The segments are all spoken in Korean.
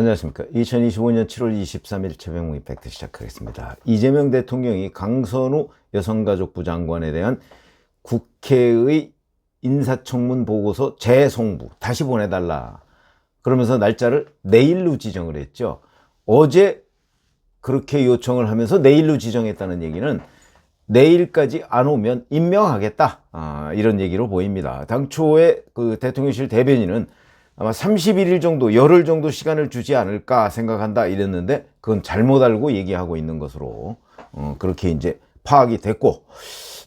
안녕하십니까. 2025년 7월 23일 최병무 이펙트 시작하겠습니다. 이재명 대통령이 강선우 여성가족부 장관에 대한 국회의 인사청문 보고서 재송부 다시 보내달라. 그러면서 날짜를 내일로 지정을 했죠. 어제 그렇게 요청을 하면서 내일로 지정했다는 얘기는 내일까지 안 오면 임명하겠다. 아, 이런 얘기로 보입니다. 당초에 그 대통령실 대변인은 아마 31일 정도, 열흘 정도 시간을 주지 않을까 생각한다 이랬는데 그건 잘못 알고 얘기하고 있는 것으로 어, 그렇게 이제 파악이 됐고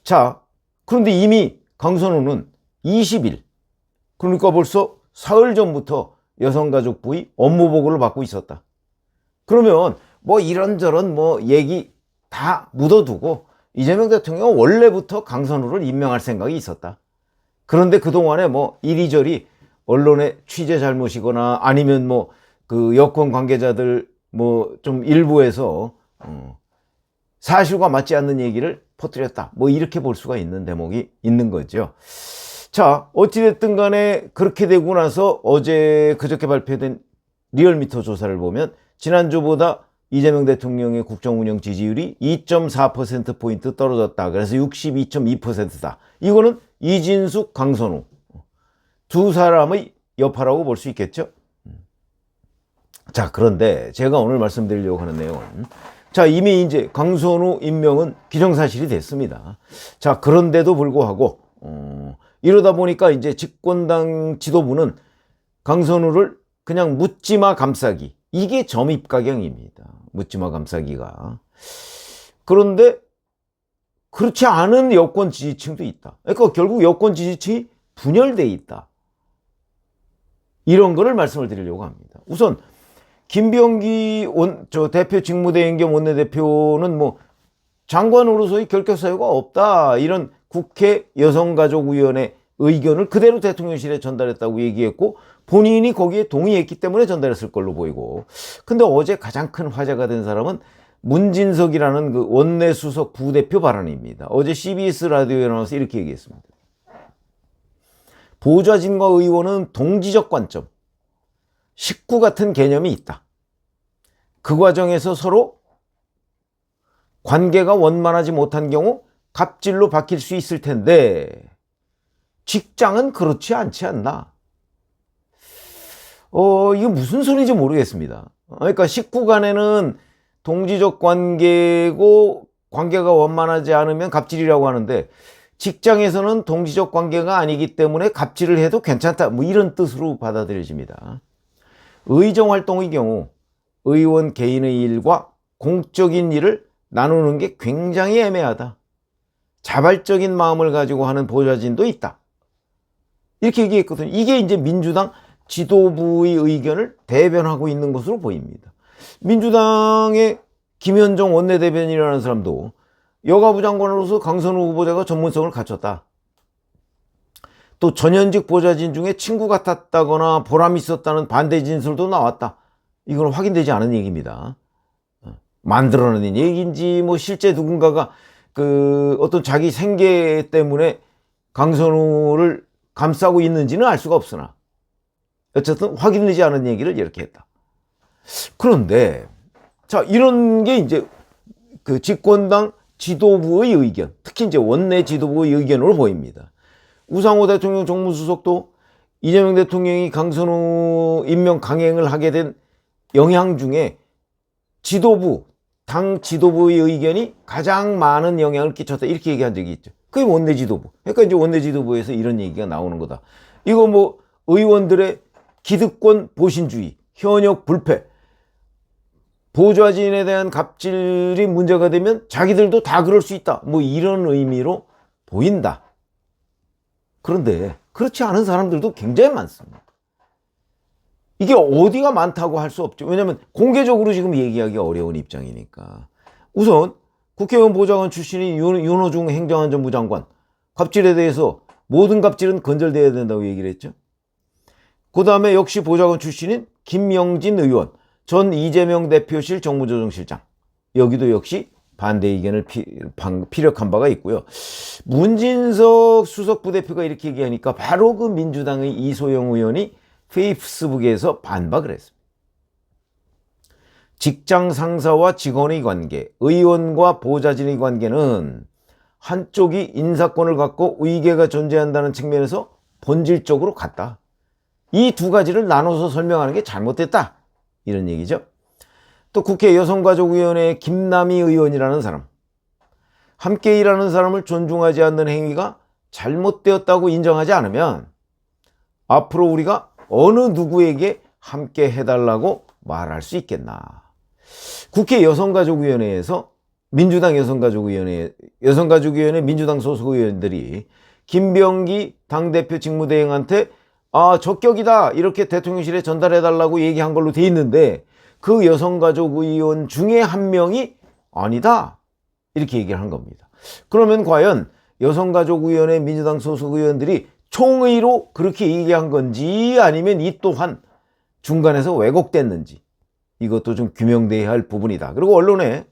자 그런데 이미 강선우는 20일 그러니까 벌써 사흘 전부터 여성가족부의 업무 보고를 받고 있었다. 그러면 뭐 이런저런 뭐 얘기 다 묻어두고 이재명 대통령은 원래부터 강선우를 임명할 생각이 있었다. 그런데 그동안에 뭐 이리저리 언론의 취재 잘못이거나 아니면 뭐 그 여권 관계자들 뭐 좀 일부에서 어 사실과 맞지 않는 얘기를 퍼뜨렸다. 뭐 이렇게 볼 수가 있는 대목이 있는 거죠. 자, 어찌됐든 간에 그렇게 되고 나서 어제 그저께 발표된 리얼미터 조사를 보면 지난주보다 이재명 대통령의 국정 운영 지지율이 2.4%포인트 떨어졌다. 그래서 62.2%다. 이거는 이진숙, 강선우. 두 사람의 여파라고 볼 수 있겠죠? 자, 그런데 제가 오늘 말씀드리려고 하는 내용은 자, 이미 이제 강선우 임명은 기정사실이 됐습니다. 자, 그런데도 불구하고, 어, 이러다 보니까 이제 집권당 지도부는 강선우를 그냥 묻지마 감싸기. 이게 점입가경입니다. 묻지마 감싸기가. 그런데 그렇지 않은 여권 지지층도 있다. 그러니까 결국 여권 지지층이 분열돼 있다. 이런 거를 말씀을 드리려고 합니다. 우선 김병기 원, 저 대표 직무대행 겸 원내대표는 뭐 장관으로서의 결격 사유가 없다. 이런 국회 여성가족위원회 의견을 그대로 대통령실에 전달했다고 얘기했고 본인이 거기에 동의했기 때문에 전달했을 걸로 보이고. 근데 어제 가장 큰 화제가 된 사람은 문진석이라는 그 원내수석 부대표 발언입니다. 어제 CBS 라디오에 나와서 이렇게 얘기했습니다. 보좌진과 의원은 동지적 관점, 식구 같은 개념이 있다. 그 과정에서 서로 관계가 원만하지 못한 경우 갑질로 바뀔 수 있을 텐데 직장은 그렇지 않지 않나? 어, 이게 무슨 소리인지 모르겠습니다. 그러니까 식구 간에는 동지적 관계고 관계가 원만하지 않으면 갑질이라고 하는데 직장에서는 동지적 관계가 아니기 때문에 갑질을 해도 괜찮다. 뭐 이런 뜻으로 받아들여집니다. 의정 활동의 경우 의원 개인의 일과 공적인 일을 나누는 게 굉장히 애매하다. 자발적인 마음을 가지고 하는 보좌진도 있다. 이렇게 얘기했거든요. 이게 이제 민주당 지도부의 의견을 대변하고 있는 것으로 보입니다. 민주당의 김현정 원내대변이라는 사람도 여가부 장관으로서 강선우 후보자가 전문성을 갖췄다. 또 전현직 보좌진 중에 친구 같았다거나 보람 있었다는 반대 진술도 나왔다. 이건 확인되지 않은 얘기입니다. 어, 만들어낸 얘기인지 뭐 실제 누군가가 그 어떤 자기 생계 때문에 강선우를 감싸고 있는지는 알 수가 없으나 어쨌든 확인되지 않은 얘기를 이렇게 했다. 그런데 자 이런 게 이제 그 집권당 지도부의 의견, 특히 이제 원내 지도부의 의견으로 보입니다. 우상호 대통령 정무수석도 이재명 대통령이 강선우 임명 강행을 하게 된 영향 중에 지도부, 당 지도부의 의견이 가장 많은 영향을 끼쳤다. 이렇게 얘기한 적이 있죠. 그게 원내 지도부. 그러니까 이제 원내 지도부에서 이런 얘기가 나오는 거다. 이거 뭐 의원들의 기득권 보신주의, 현역 불패, 보좌진에 대한 갑질이 문제가 되면 자기들도 다 그럴 수 있다. 뭐 이런 의미로 보인다. 그런데 그렇지 않은 사람들도 굉장히 많습니다. 이게 어디가 많다고 할 수 없죠. 왜냐하면 공개적으로 지금 얘기하기 어려운 입장이니까. 우선 국회의원 보좌관 출신인 윤, 윤호중 행정안전부 장관 갑질에 대해서 모든 갑질은 건절돼야 된다고 얘기를 했죠. 그 다음에 역시 보좌관 출신인 김명진 의원 전 이재명 대표실 정무조정실장 여기도 역시 반대 의견을 피, 방- 피력한 바가 있고요. 문진석 수석 부대표가 이렇게 얘기하니까 바로 그 민주당의 이소영 의원이 페이스북에서 반박을 했습니다. 직장 상사와 직원의 관계, 의원과 보좌진의 관계는 한쪽이 인사권을 갖고 위계가 존재한다는 측면에서 본질적으로 같다. 이 두 가지를 나눠서 설명하는 게 잘못됐다. 이런 얘기죠. 또 국회 여성가족위원회 김남희 의원이라는 사람. 함께 일하는 사람을 존중하지 않는 행위가 잘못되었다고 인정하지 않으면 앞으로 우리가 어느 누구에게 함께 해달라고 말할 수 있겠나. 국회 여성가족위원회에서 민주당 여성가족위원회, 여성가족위원회 민주당 소속 의원들이 김병기 당대표 직무대행한테 아, 적격이다. 이렇게 대통령실에 전달해 달라고 얘기한 걸로 돼 있는데 그 여성가족의원 중에 한 명이 아니다. 이렇게 얘기를 한 겁니다. 그러면 과연 여성가족위원회 민주당 소속 의원들이 총의로 그렇게 얘기한 건지 아니면 이 또한 중간에서 왜곡됐는지 이것도 좀 규명돼야 할 부분이다. 그리고 언론에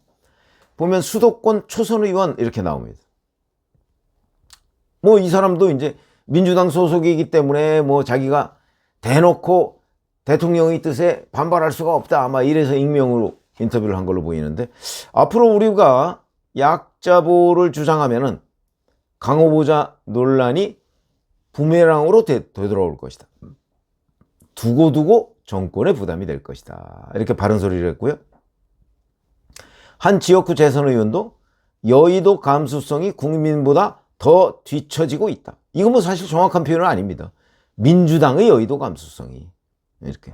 보면 수도권 초선 의원 이렇게 나옵니다. 뭐 이 사람도 이제 민주당 소속이기 때문에 뭐 자기가 대놓고 대통령의 뜻에 반발할 수가 없다. 아마 이래서 익명으로 인터뷰를 한 걸로 보이는데 앞으로 우리가 약자보를 주장하면은 강호보자 논란이 부메랑으로 되, 되돌아올 것이다. 두고두고 정권의 부담이 될 것이다. 이렇게 바른 소리를 했고요. 한 지역구 재선 의원도 여의도 감수성이 국민보다 더 뒤처지고 있다. 이건 뭐 사실 정확한 표현은 아닙니다. 민주당의 여의도 감수성이 이렇게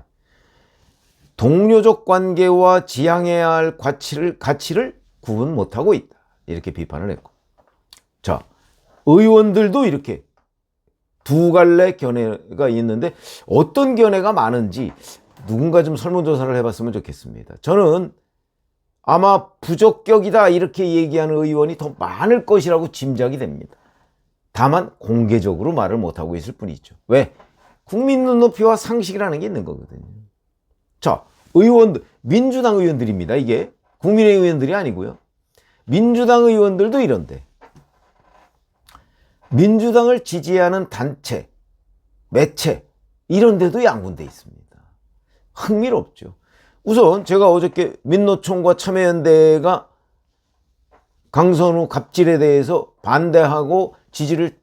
동료적 관계와 지향해야 할 가치를 가치를 구분 못하고 있다. 이렇게 비판을 했고, 자 의원들도 이렇게 두 갈래 견해가 있는데 어떤 견해가 많은지 누군가 좀 설문조사를 해봤으면 좋겠습니다. 저는 아마 부적격이다 이렇게 얘기하는 의원이 더 많을 것이라고 짐작이 됩니다. 다만 공개적으로 말을 못하고 있을 뿐이죠. 왜? 국민 눈높이와 상식이라는 게 있는 거거든요. 자, 의원들, 민주당 의원들입니다. 이게 국민의 의원들이 아니고요. 민주당 의원들도 이런데 민주당을 지지하는 단체, 매체 이런 데도 양분돼 있습니다. 흥미롭죠. 우선 제가 어저께 민노총과 참여연대가 강선우 갑질에 대해서 반대하고 지지를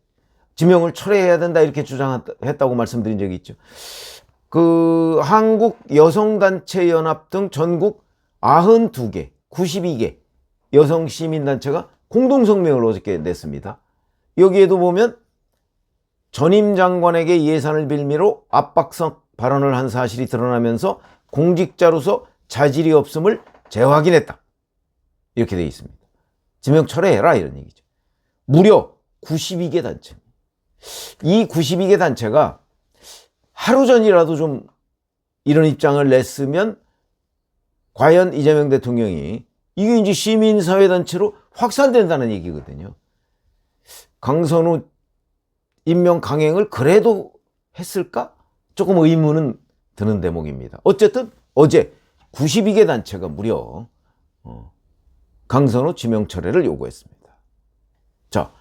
지명을 철회해야 된다 이렇게 주장했다고 말씀드린 적이 있죠. 그 한국 여성단체 연합 등 전국 92개, 92개 여성 시민 단체가 공동 성명을 어저께 냈습니다. 여기에도 보면 전임 장관에게 예산을 빌미로 압박성 발언을 한 사실이 드러나면서 공직자로서 자질이 없음을 재확인했다. 이렇게 되어 있습니다. 지명 철회해라 이런 얘기죠. 무려 92개 단체. 이 92개 단체가 하루 전이라도 좀 이런 입장을 냈으면 과연 이재명 대통령이 이게 이제 시민사회단체로 확산된다는 얘기거든요. 강선우 임명 강행을 그래도 했을까? 조금 의문은 드는 대목입니다. 어쨌든 어제 92개 단체가 무려 어, 강선우 지명 철회를 요구했습니다. 자,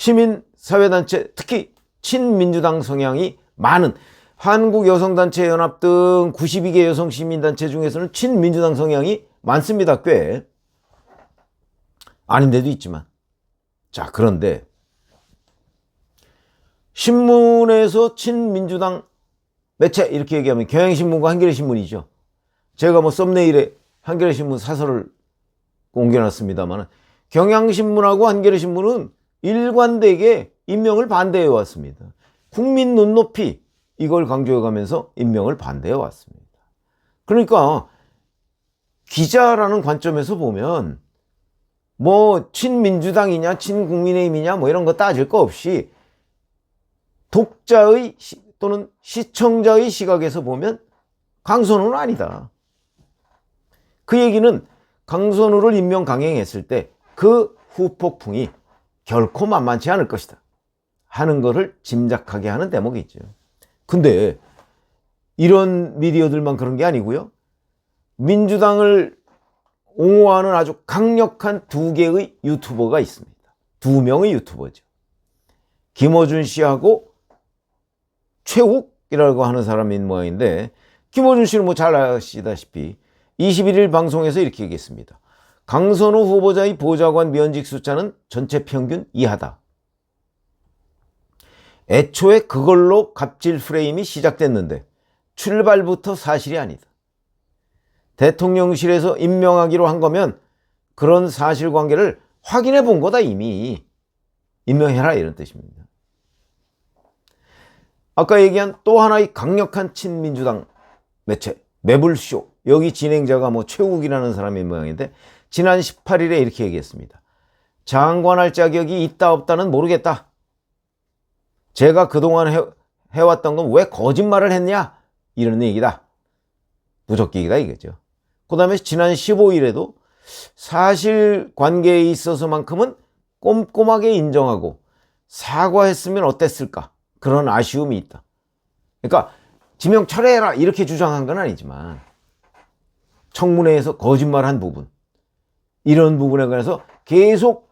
시민 사회단체 특히 친민주당 성향이 많은 한국여성단체 연합 등 92개 여성시민단체 중에서는 친민주당 성향이 많습니다. 꽤. 아닌 데도 있지만. 자, 그런데 신문에서 친민주당 매체 이렇게 얘기하면 경향신문과 한겨레신문이죠. 제가 뭐 썸네일에 한겨레신문 사설을 옮겨놨습니다만 경향신문하고 한겨레신문은 일관되게 임명을 반대해 왔습니다. 국민 눈높이 이걸 강조해 가면서 임명을 반대해 왔습니다. 그러니까 기자라는 관점에서 보면 뭐 친민주당이냐 친국민의힘이냐 뭐 이런 거 따질 거 없이 독자의 시, 또는 시청자의 시각에서 보면 강선우는 아니다. 그 얘기는 강선우를 임명 강행했을 때 그 후폭풍이 결코 만만치 않을 것이다. 하는 것을 짐작하게 하는 대목이죠. 근데 이런 미디어들만 그런 게 아니고요. 민주당을 옹호하는 아주 강력한 두 개의 유튜버가 있습니다. 두 명의 유튜버죠. 김어준 씨하고 최욱이라고 하는 사람인 모양인데 김어준 씨는 뭐 잘 아시다시피 21일 방송에서 이렇게 얘기했습니다. 강선우 후보자의 보좌관 면직 숫자는 전체 평균 이하다. 애초에 그걸로 갑질 프레임이 시작됐는데 출발부터 사실이 아니다. 대통령실에서 임명하기로 한 거면 그런 사실관계를 확인해 본 거다 이미. 임명해라 이런 뜻입니다. 아까 얘기한 또 하나의 강력한 친민주당 매체 매불쇼 여기 진행자가 뭐 최욱이라는 사람의 모양인데 지난 18일에 이렇게 얘기했습니다. 장관할 자격이 있다 없다는 모르겠다. 제가 그동안 해, 해왔던 건 왜 거짓말을 했냐? 이런 얘기다. 부적격이다 이거죠. 그 다음에 지난 15일에도 사실 관계에 있어서만큼은 꼼꼼하게 인정하고 사과했으면 어땠을까? 그런 아쉬움이 있다. 그러니까 지명 철회해라 이렇게 주장한 건 아니지만 청문회에서 거짓말한 부분 이런 부분에 관해서 계속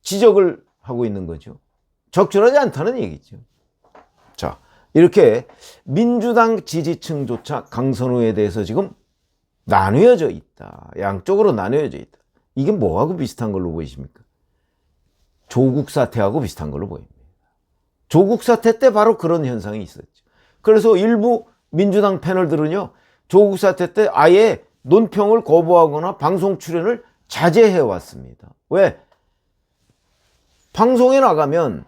지적을 하고 있는 거죠. 적절하지 않다는 얘기죠. 자, 이렇게 민주당 지지층조차 강선우에 대해서 지금 나뉘어져 있다. 양쪽으로 나뉘어져 있다. 이게 뭐하고 비슷한 걸로 보이십니까? 조국 사태하고 비슷한 걸로 보입니다. 조국 사태 때 바로 그런 현상이 있었죠. 그래서 일부 민주당 패널들은요, 조국 사태 때 아예 논평을 거부하거나 방송 출연을 자제해 왔습니다. 왜? 방송에 나가면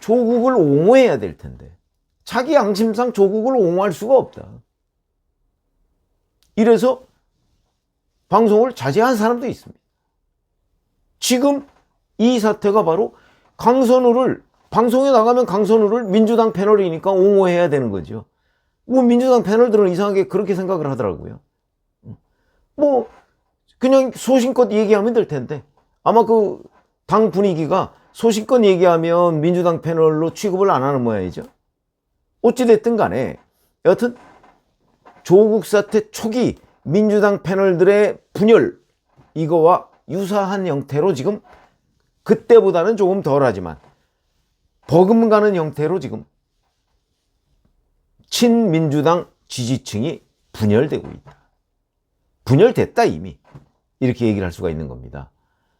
조국을 옹호해야 될 텐데 자기 양심상 조국을 옹호할 수가 없다. 이래서 방송을 자제한 사람도 있습니다. 지금 이 사태가 바로 강선우를 방송에 나가면 강선우를 민주당 패널이니까 옹호해야 되는 거죠. 뭐 민주당 패널들은 이상하게 그렇게 생각을 하더라고요. 뭐 그냥 소신껏 얘기하면 될 텐데 아마 그 당 분위기가 소신껏 얘기하면 민주당 패널로 취급을 안 하는 모양이죠. 어찌됐든 간에 여튼 조국 사태 초기 민주당 패널들의 분열 이거와 유사한 형태로 지금 그때보다는 조금 덜하지만 버금가는 형태로 지금 친민주당 지지층이 분열되고 있다. 분열됐다 이미 이렇게 얘기를 할 수가 있는 겁니다.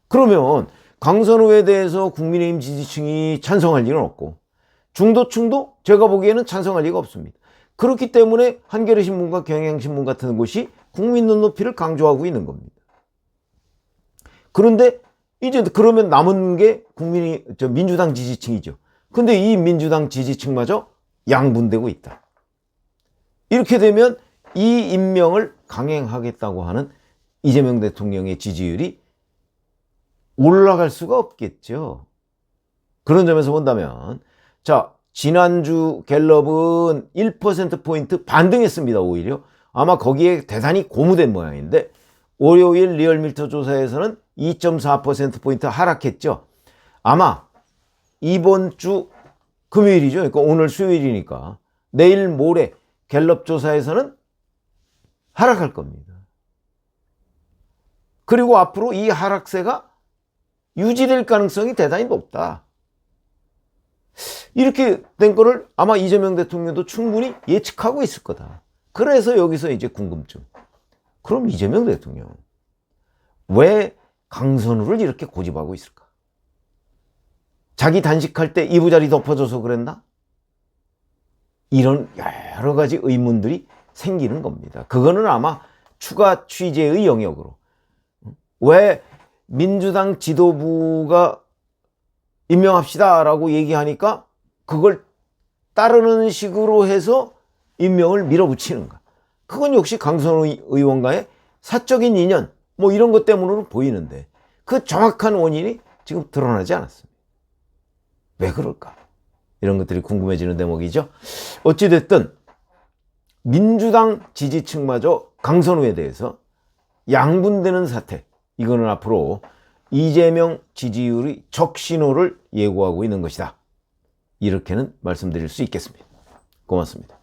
그러면 강선우에 대해서 국민의힘 지지층이 찬성할 리는 없고 중도층도 제가 보기에는 찬성할 리가 없습니다. 그렇기 때문에 한겨레 신문과 경향신문 같은 곳이 국민 눈높이를 강조하고 있는 겁니다. 그런데 이제 그러면 남은 게 국민이 저 민주당 지지층이죠. 근데 이 민주당 지지층마저 양분되고 있다. 이렇게 되면 이 임명을 강행하겠다고 하는 이재명 대통령의 지지율이 올라갈 수가 없겠죠. 그런 점에서 본다면, 자, 지난주 갤럽은 1%포인트 반등했습니다, 오히려. 아마 거기에 대단히 고무된 모양인데, 월요일 리얼미터 조사에서는 2.4%포인트 하락했죠. 아마 이번 주 금요일이죠. 그러니까 오늘 수요일이니까 내일 모레 갤럽 조사에서는 하락할 겁니다. 그리고 앞으로 이 하락세가 유지될 가능성이 대단히 높다. 이렇게 된 거를 아마 이재명 대통령도 충분히 예측하고 있을 거다. 그래서 여기서 이제 궁금증. 그럼 이재명 대통령 왜 강선우를 이렇게 고집하고 있을까? 자기 단식할 때 이부자리 덮어줘서 그랬나? 이런 여러 가지 의문들이 생기는 겁니다. 그거는 아마 추가 취재의 영역으로. 왜 민주당 지도부가 임명합시다 라고 얘기하니까 그걸 따르는 식으로 해서 임명을 밀어붙이는 가. 그건 역시 강선우 의원과의 사적인 인연, 뭐 이런 것 때문으로 보이는데 그 정확한 원인이 지금 드러나지 않았습니다. 왜 그럴까? 이런 것들이 궁금해지는 대목이죠. 어찌됐든 민주당 지지층마저 강선우에 대해서 양분되는 사태, 이거는 앞으로 이재명 지지율의 적신호를 예고하고 있는 것이다. 이렇게는 말씀드릴 수 있겠습니다. 고맙습니다.